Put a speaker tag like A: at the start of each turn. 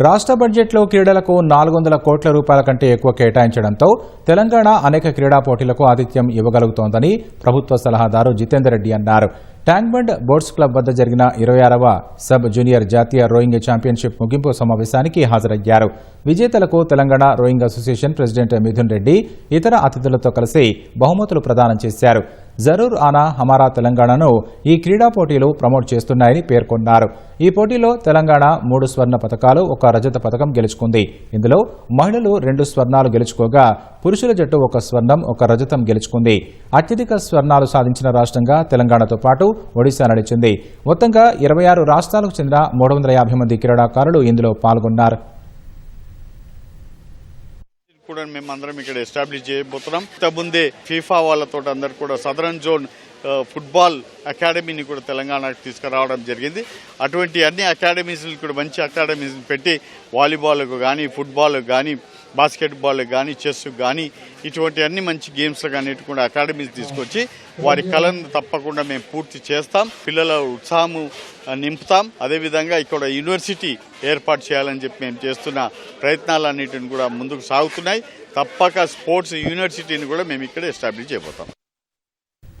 A: రాష్ట్ర బడ్జెట్లో క్రీడలకు నాలుగు వందల కోట్ల రూపాయల కంటే ఎక్కువ కేటాయించడంతో తెలంగాణ అనేక క్రీడా పోటీలకు ఆతిథ్యం ఇవ్వగలుగుతోందని ప్రభుత్వ సలహాదారు జితేందర్ రెడ్డి అన్నారు. ట్యాంక్బండ్ బోట్స్ క్లబ్ వద్ద జరిగిన ఇరవై ఆరవ సబ్ జూనియర్ జాతీయ రోయింగ్ ఛాంపియన్షిప్ ముగింపు సమావేశానికి హాజరయ్యారు. విజేతలకు Telangana rowing association president Mithun Reddy ఇతర అతిథులతో కలిసి బహుమతులు ప్రదానం చేశారు. జరూర్ ఆనా హమారా తెలంగాణను ఈ క్రీడా పోటీలు ప్రమోట్ చేస్తున్నాయని పేర్కొన్నారు. ఈ పోటీలో తెలంగాణ మూడు స్వర్ణ పథకాలు ఒక రజత పథకం గెలుచుకుంది. ఇందులో మహిళలు రెండు స్వర్ణాలు గెలుచుకోగా పురుషుల జట్టు ఒక స్వర్ణం ఒక రజతం గెలుచుకుంది. అత్యధిక స్వర్ణాలు సాధించిన రాష్ట్రంగా తెలంగాణతో పాటు ఒడిశా నడిచింది. మొత్తంగా ఇరవై ఆరు రాష్ట్రాలకు చెందిన మూడు వందల యాభై మంది క్రీడాకారులు ఇందులో పాల్గొన్నారు.
B: కూడా మేము అందరం ఇక్కడ ఎస్టాబ్లిష్ చేయబోతున్నాం. ఇంతకుముందే ఫీఫా వాళ్ళతో అందరు కూడా సదరన్ జోన్ ఫుట్బాల్ అకాడమీని కూడా తెలంగాణకు తీసుకురావడం జరిగింది. అటువంటి అన్ని అకాడమీస్ కూడా మంచి అకాడమీస్ని పెట్టి వాలీబాల్కు కానీ ఫుట్బాల్కి కానీ బాస్కెట్బాల్ కానీ చెస్ కానీ ఇటువంటి అన్ని మంచి గేమ్స్ కానీ కూడా అకాడమీస్ తీసుకొచ్చి వారి కళను తప్పకుండా మేము పూర్తి చేస్తాం. పిల్లల ఉత్సాహము నింపుతాం. అదేవిధంగా ఇక్కడ యూనివర్సిటీ ఏర్పాటు చేయాలని చెప్పి మేము చేస్తున్న ప్రయత్నాలన్నిటిని కూడా ముందుకు సాగుతున్నాయి. తప్పక స్పోర్ట్స్ యూనివర్సిటీని కూడా మేము ఇక్కడ ఎస్టాబ్లిష్ చేయబోతాం.